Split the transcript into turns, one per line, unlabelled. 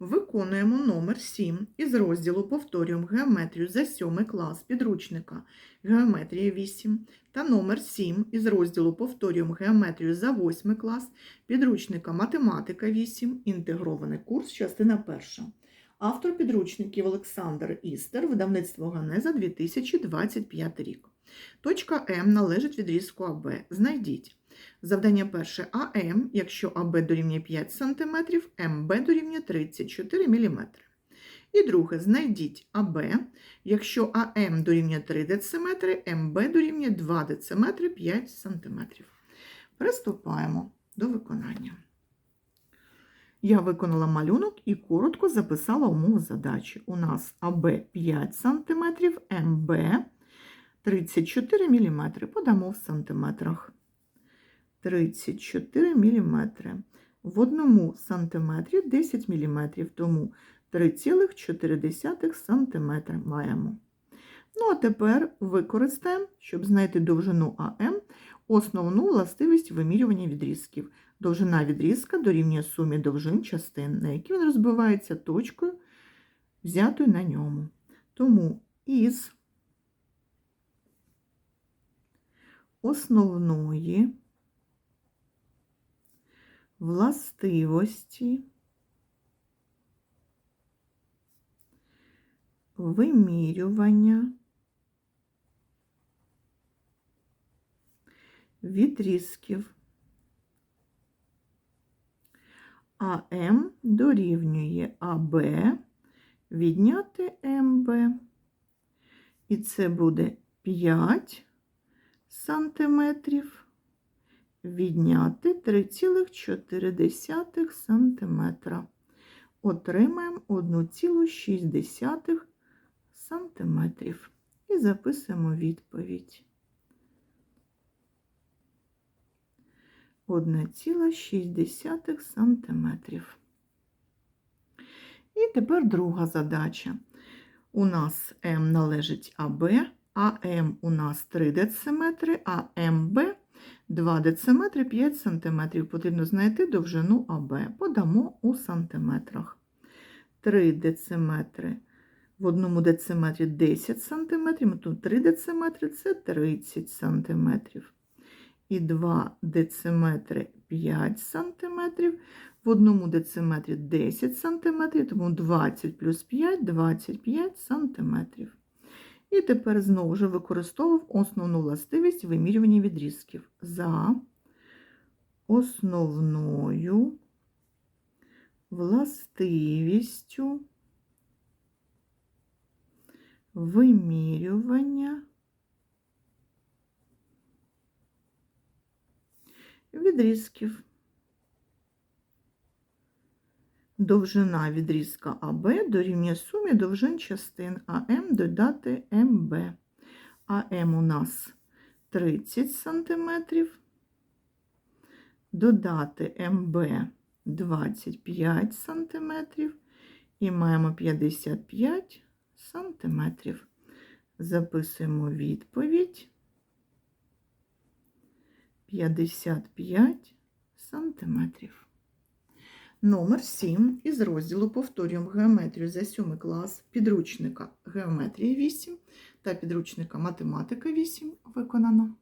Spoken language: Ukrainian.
Виконуємо номер 7 із розділу Повторюємо геометрію за 7 клас підручника Геометрія 8 та номер 7 із розділу Повторюємо геометрію за 8 клас підручника Математика 8. Інтегрований курс, частина 1. Автор підручників Олександр Істер, видавництво Ганеза 2025 рік. Точка М належить відрізку АБ. Знайдіть. Завдання перше АМ, якщо АБ дорівнює 5 см, МБ дорівнює 34 мм. І друге, знайдіть АБ, якщо АМ дорівнює 3 дециметри, МБ дорівнює 2 дециметри 5 см. Приступаємо до виконання. Я виконала малюнок і коротко записала умову задачі. У нас АБ 5 см, МБ 34 мм. Подамо в сантиметрах. 34 мм. В одному сантиметрі 10 мм, тому 3,4 см маємо. Ну, а тепер використаємо, щоб знайти довжину АМ, основну властивість вимірювання відрізків. Довжина відрізка дорівнює сумі довжин частин, на які він розбивається точкою, взятою на ньому. Тому із основної властивості вимірювання відрізків. АМ дорівнює АБ, відняти МБ, і це буде 5 сантиметрів відняти 3,4 см. Отримаємо 1,6 см. І записуємо відповідь. 1,6 см. І тепер друга задача. У нас М належить АБ, а М у нас 3 дециметри, а МБ 2 дециметри 5 см. Потрібно знайти довжину АБ. Подамо у сантиметрах. 3 дециметри. В одному дециметрі 10 см, тут 3 дециметри це 30 см. І 2 дециметри 5 см. В одному дециметрі 10 см, тому 20 плюс 5 25 см. І тепер знову ж використовував основну властивість вимірювання відрізків за основною властивістю вимірювання відрізків. Довжина відрізка АБ дорівнює сумі довжин частин АМ додати МБ. АМ у нас 30 см, додати МБ 25 см і маємо 55 см. Записуємо відповідь 55 сантиметрів. Номер 7 із розділу Повторюємо геометрію за 7 клас підручника геометрії 8 та підручника Математика 8 виконано.